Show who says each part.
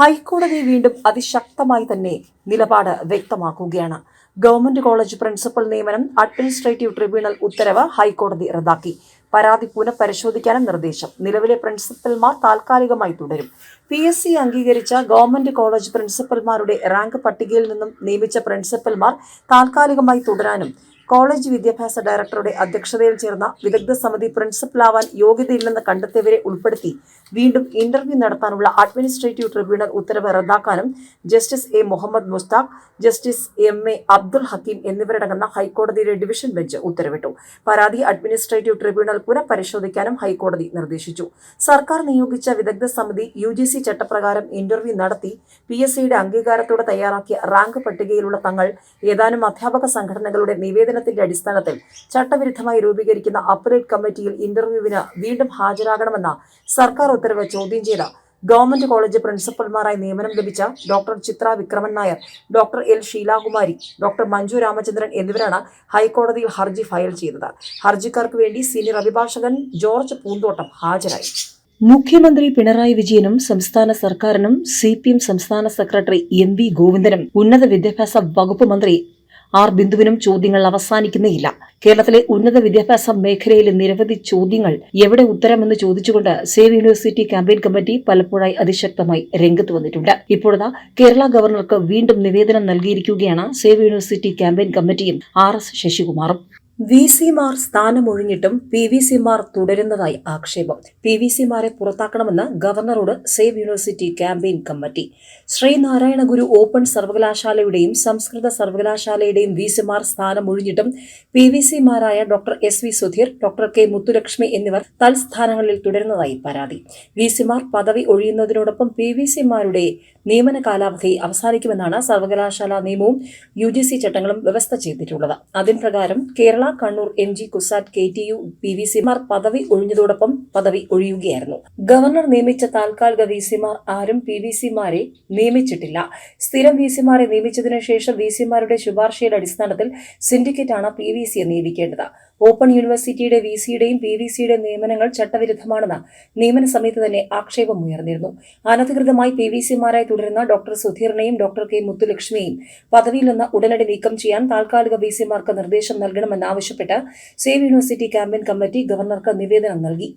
Speaker 1: ഹൈക്കോടതി വീണ്ടും അതിശക്തമായി തന്നെ നിലപാട് വ്യക്തമാക്കുകയാണ്. ഗവൺമെന്റ് കോളേജ് പ്രിൻസിപ്പൽ നിയമനം അഡ്മിനിസ്ട്രേറ്റീവ് ട്രിബ്യൂണൽ ഉത്തരവ് ഹൈക്കോടതി റദ്ദാക്കി. പരാതി പുനഃപരിശോധിക്കാനും നിർദ്ദേശം. നിലവിലെ പ്രിൻസിപ്പൽമാർ താൽക്കാലികമായി തുടരും. പി എസ് സി അംഗീകരിച്ച ഗവൺമെന്റ് കോളേജ് പ്രിൻസിപ്പൽമാരുടെ റാങ്ക് പട്ടികയിൽ നിന്നും നിയമിച്ച പ്രിൻസിപ്പൽമാർ താൽക്കാലികമായി തുടരാനും കോളേജ് വിദ്യാഭ്യാസ ഡയറക്ടറുടെ അധ്യക്ഷതയിൽ ചേർന്ന വിദഗ്ധ സമിതി പ്രിൻസിപ്പലാവാൻ യോഗ്യതയില്ലെന്ന് കണ്ടെത്തിയവരെ ഉൾപ്പെടുത്തി വീണ്ടും ഇന്റർവ്യൂ നടത്താനുള്ള അഡ്മിനിസ്ട്രേറ്റീവ് ട്രിബ്യൂണൽ ഉത്തരവ് റദ്ദാക്കാനും justice A Muhammad Mushtaq justice M A Abdul Hakeem എന്നിവരടങ്ങുന്ന ഹൈക്കോടതിയുടെ ഡിവിഷൻ ബെഞ്ച് ഉത്തരവിട്ടു. പരാതി അഡ്മിനിസ്ട്രേറ്റീവ് ട്രിബ്യൂണൽ പുനഃപരിശോധിക്കാനും ഹൈക്കോടതി നിർദ്ദേശിച്ചു. സർക്കാർ നിയോഗിച്ച വിദഗ്ധ സമിതി യു ജി സി ചട്ടപ്രകാരം ഇന്റർവ്യൂ നടത്തി പി എസ് സിയുടെ അംഗീകാരത്തോടെ തയ്യാറാക്കിയ റാങ്ക് പട്ടികയിലുള്ള തങ്ങൾ ഏതാനും അധ്യാപക സംഘടനകളുടെ നിവേദനത്തിന്റെ അടിസ്ഥാനത്തിൽ ചട്ടവിരുദ്ധമായി രൂപീകരിക്കുന്ന അപ്പലേറ്റ് കമ്മിറ്റിയിൽ ഇന്റർവ്യൂവിന് വീണ്ടും ഹാജരാകണമെന്ന സർക്കാർ ഉത്തരവ് ചോദ്യം ചെയ്ത ഗവൺമെന്റ് കോളേജ് പ്രിൻസിപ്പൽമാരായി നിയമനം ലഭിച്ച doctor Chitra Vikraman Nair doctor L Sheelakumari doctor Manju Ramachandran എന്നിവരാണ് ഹൈക്കോടതിയിൽ ഹർജി ഫയൽ ചെയ്തത്. ഹർജിക്കാർക്ക് വേണ്ടി സീനിയർ അഭിഭാഷകൻ ജോർജ് പൂന്തോട്ടം ഹാജരായി. മുഖ്യമന്ത്രി പിണറായി വിജയനും സംസ്ഥാന സർക്കാരിനും സി സംസ്ഥാന സെക്രട്ടറി എം വി ഗോവിന്ദനും ഉന്നത വിദ്യാഭ്യാസ വകുപ്പ് മന്ത്രി ആർ ബിന്ദുവിനും ചോദ്യങ്ങൾ അവസാനിക്കുന്നേയില്ല. കേരളത്തിലെ ഉന്നത വിദ്യാഭ്യാസ മേഖലയിലെ നിരവധി ചോദ്യങ്ങൾ എവിടെ ഉത്തരമെന്ന് ചോദിച്ചുകൊണ്ട് സേവ് യൂണിവേഴ്സിറ്റി ക്യാമ്പയിൻ കമ്മിറ്റി പലപ്പോഴായി അതിശക്തമായി രംഗത്ത് വന്നിട്ടുണ്ട്. ഇപ്പോഴത്തെ കേരള ഗവർണർക്ക് വീണ്ടും നിവേദനം നൽകിയിരിക്കുകയാണ് സേവ് യൂണിവേഴ്സിറ്റി ക്യാമ്പയിൻ കമ്മിറ്റിയും ആർ എസ് ശശികുമാറും. വി സിമാർ സ്ഥാനമൊഴിഞ്ഞിട്ടും പി വി സിമാർ തുടരുന്നതായി ആക്ഷേപം. പി വി സിമാരെ പുറത്താക്കണമെന്ന് ഗവർണറോട് save university campaign committee. Sreenarayana Guru open സർവകലാശാലയുടെയും സംസ്കൃത സർവകലാശാലയുടെയും വി സിമാർ സ്ഥാനമൊഴിഞ്ഞിട്ടും P V സിമാരായ doctor S V Sudheer doctor K Muthulakshmi എന്നിവർ തൽസ്ഥാനങ്ങളിൽ തുടരുന്നതായി പരാതി. വി സിമാർ പദവി ഒഴിയുന്നതിനോടൊപ്പം പി വി സിമാരുടെ നിയമന കാലാവധി അവസാനിക്കുമെന്നാണ് സർവകലാശാല നിയമവും യു ജി സി ചട്ടങ്ങളും വ്യവസ്ഥ ചെയ്തിട്ടുള്ളത്. അതിൻ പ്രകാരം Kerala Kannur M G CUSAT K T U P V സിമാർ പദവി ഒഴിഞ്ഞതോടൊപ്പം പദവി ഒഴിയുകയായിരുന്നു. ഗവർണർ നിയമിച്ച താൽക്കാലിക വി സിമാർ ആരും പി വി സിമാരെ നിയമിച്ചിട്ടില്ല. സ്ഥിരം വി സിമാരെ നിയമിച്ചതിനു ശേഷം വി സിമാരുടെ ശുപാർശയുടെ അടിസ്ഥാനത്തിൽ സിൻഡിക്കേറ്റാണ് പി വി സിയെ നിയമിക്കേണ്ടത്. ഓപ്പൺ യൂണിവേഴ്സിറ്റിയുടെ വി സിയുടെയും പി വി സിയുടെ നിയമനങ്ങൾ ചട്ടവിരുദ്ധമാണെന്ന് നിയമന സമയത്ത് തന്നെ ആക്ഷേപമുയർന്നിരുന്നു അനധികൃതമായി പി വി സിമാരായി തുടരുന്ന ഡോക്ടർ സുധീറിനെയും ഡോക്ടർ കെ. മുത്തുലക്ഷ്മിയെയും പദവിയിൽ നിന്ന് ഉടനടി നീക്കം ചെയ്യാൻ താൽക്കാലിക വി സിമാർക്ക് നിർദ്ദേശം നൽകണമെന്നാവശ്യപ്പെട്ട് സേവ് യൂണിവേഴ്സിറ്റി ക്യാമ്പയിൻ കമ്മിറ്റി ഗവർണർക്ക് നിവേദനം നൽകി.